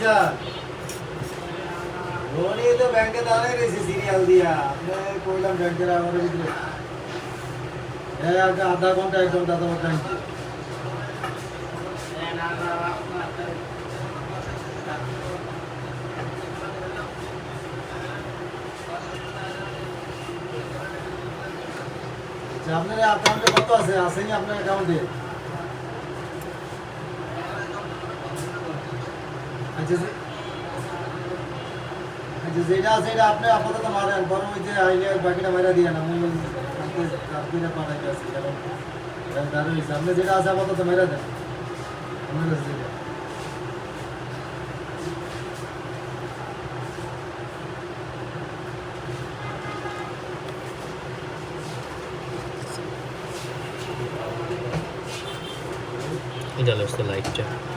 Sir Dhoni তো ব্যাংকে দাঁড়াই রয়েছে সিরিয়াল দিয়া। আপনি কইলাম ব্যাংকের আমার ভিতরে। এই আধা ঘণ্টা এক ঘণ্টা তোমার আচ্ছা আপনার অ্যাকাউন্টে কত আছে? আসেনি আপনার অ্যাকাউন্টে আচ্ছা যে- আচ্ছা যেটা আছে এটা আপনি আপাতত মারেন বরং ওই যে আইলে বাকিটা মারা দিয়ে না মূল রাত্রিরে পাঠাইতে আছে কারণ দাঁড়িয়ে হয়েছে আপনি যেটা আছে আপাতত মেরা দেন আমার কাছে যেটা। এটা হচ্ছে লাইটটা ওর আছে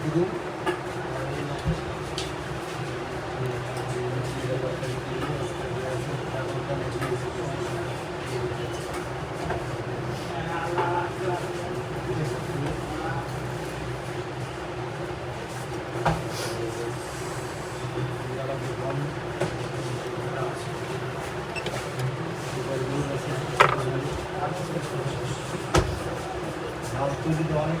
কি দিন? আর তুই যদি অনেক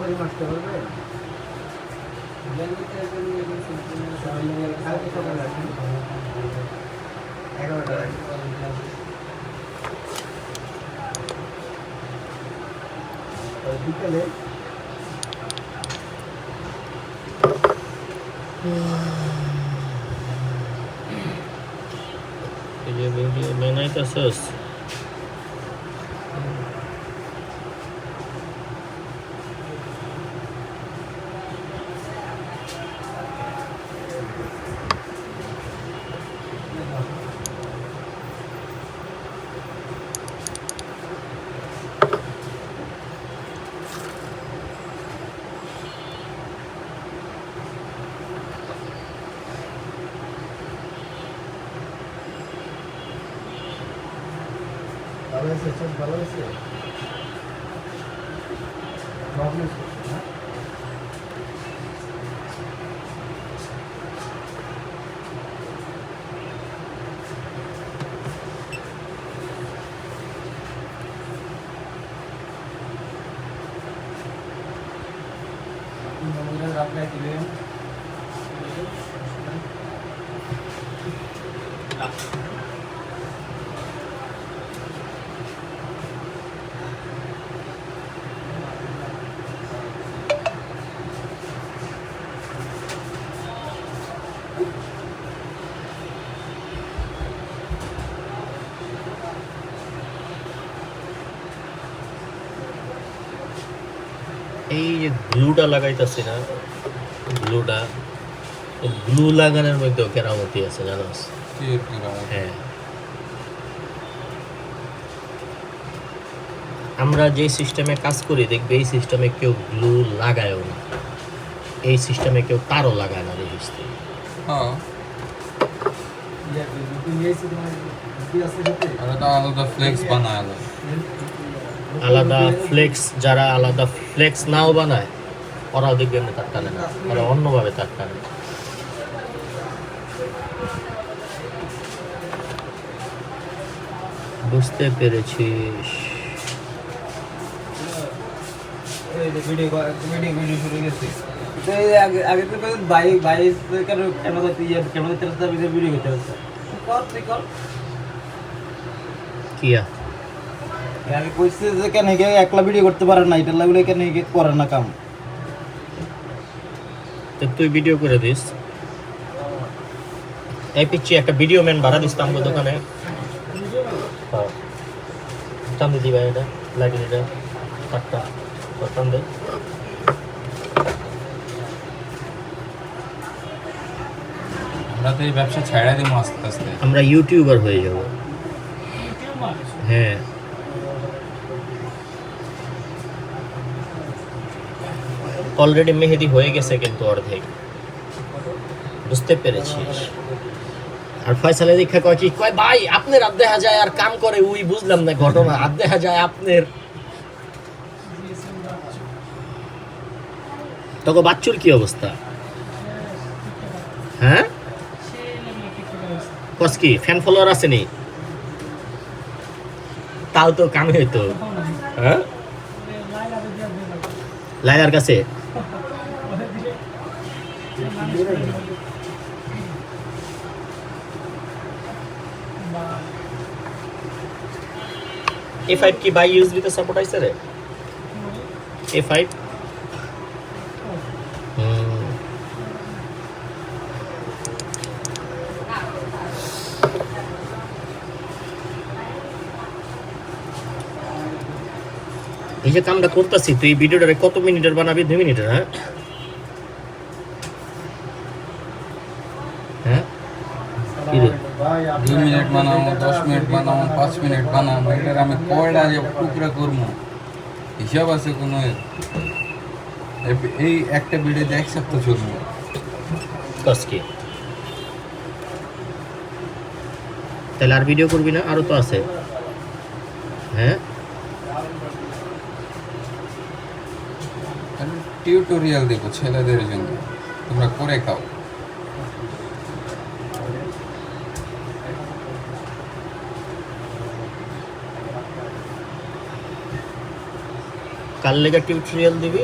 করে মারতে পারবে কালকে সকালে আসেন এগারোটা বিকেলে এই যে ভিডিও বানাইতেছস ভালো আছে সব ভালো আছে প্রবলেম হ্যাঁ আপনি মনে আপনাকে দিলেন এই যে গ্লুটা লাগাইতেছি না গ্লুটা গ্লু লাগানোর মধ্যেও কেরামতি আছে kira. হ্যাঁ। আমরা যে সিস্টেমে কাজ করি দেখবে এই সিস্টেমে কেউ গ্লু লাগায়ও না। এই সিস্টেমে কেউ তারও লাগায় না দেখিস। হ্যাঁ। ইয়া আলাদা ফ্লেক্স আলাদা ফ্লেক্স যারা আলাদা ফ্লেক্স নাও বানায় ওরাও দেখবে এমনি তার টানে না ওরা অন্যভাবে তার টানে বুঝতে পেরেছিস। আগে তো কেন কেন ইয়ে কেন ভিডিও করতে কিয়া? আগে কইছে যে কেন হেগে একলা ভিডিও করতে পারে না এটা লাগলে কেন হেগে করে না কাম? তো তুই ভিডিও করে দিস। এই পিচ্ছি একটা ভিডিও ম্যান ভাড়া দিস তো দোকানে। হ্যাঁ। টান দিদি ভাই এটা লাইটিং এটা। টান দে। আমরা তো এই ব্যবসা ছেড়ে দিব আস্তে আস্তে। আমরা ইউটিউবার হয়ে যাব। হ্যাঁ। অলরেডি মেহেদি হয়ে গেছে কিন্তু অর্ধেক। বুঝতে পেরেছিস আর ফয়সালের দীক্ষা কয় কি? কয়, ভাই, আপনার আপ দেখা যায় আর কাম করে, উই বুঝলাম না ঘটনা। আপ দেখা যায় আপনার তখন বাচ্চুর কি অবস্থা? হ্যাঁ? কস কি ফ্যান ফলোয়ার আছে নি? তাও তো কামে হইতো। হ্যাঁ? লাইলার কাছে? এ ফাইভ কি বাই ইউএসবি তে সাপোর্ট আইছে রে? এ ফাইভ এই যে কামটা করতেছি, তুই এই ভিডিওটারে কত মিনিটের বানাবি? দুই মিনিটের হ্যাঁ কি রে? ভাই দুই মিনিট বানাবো দশ মিনিট বানাবো পাঁচ মিনিট বানাবো এটার আমি কয়টা যে টুকরা করব? হিসাব আছে কোনো এই একটা ভিডিওতে এক সপ্তাহ চলবো। তাহলে আর ভিডিও করবি না? আরও তো আছে। হ্যাঁ? টিউটোরিয়াল দেবো ছেলেদের জন্য। তোমরা করে খাও। কাল লেগে টিউটোরিয়াল দিবি?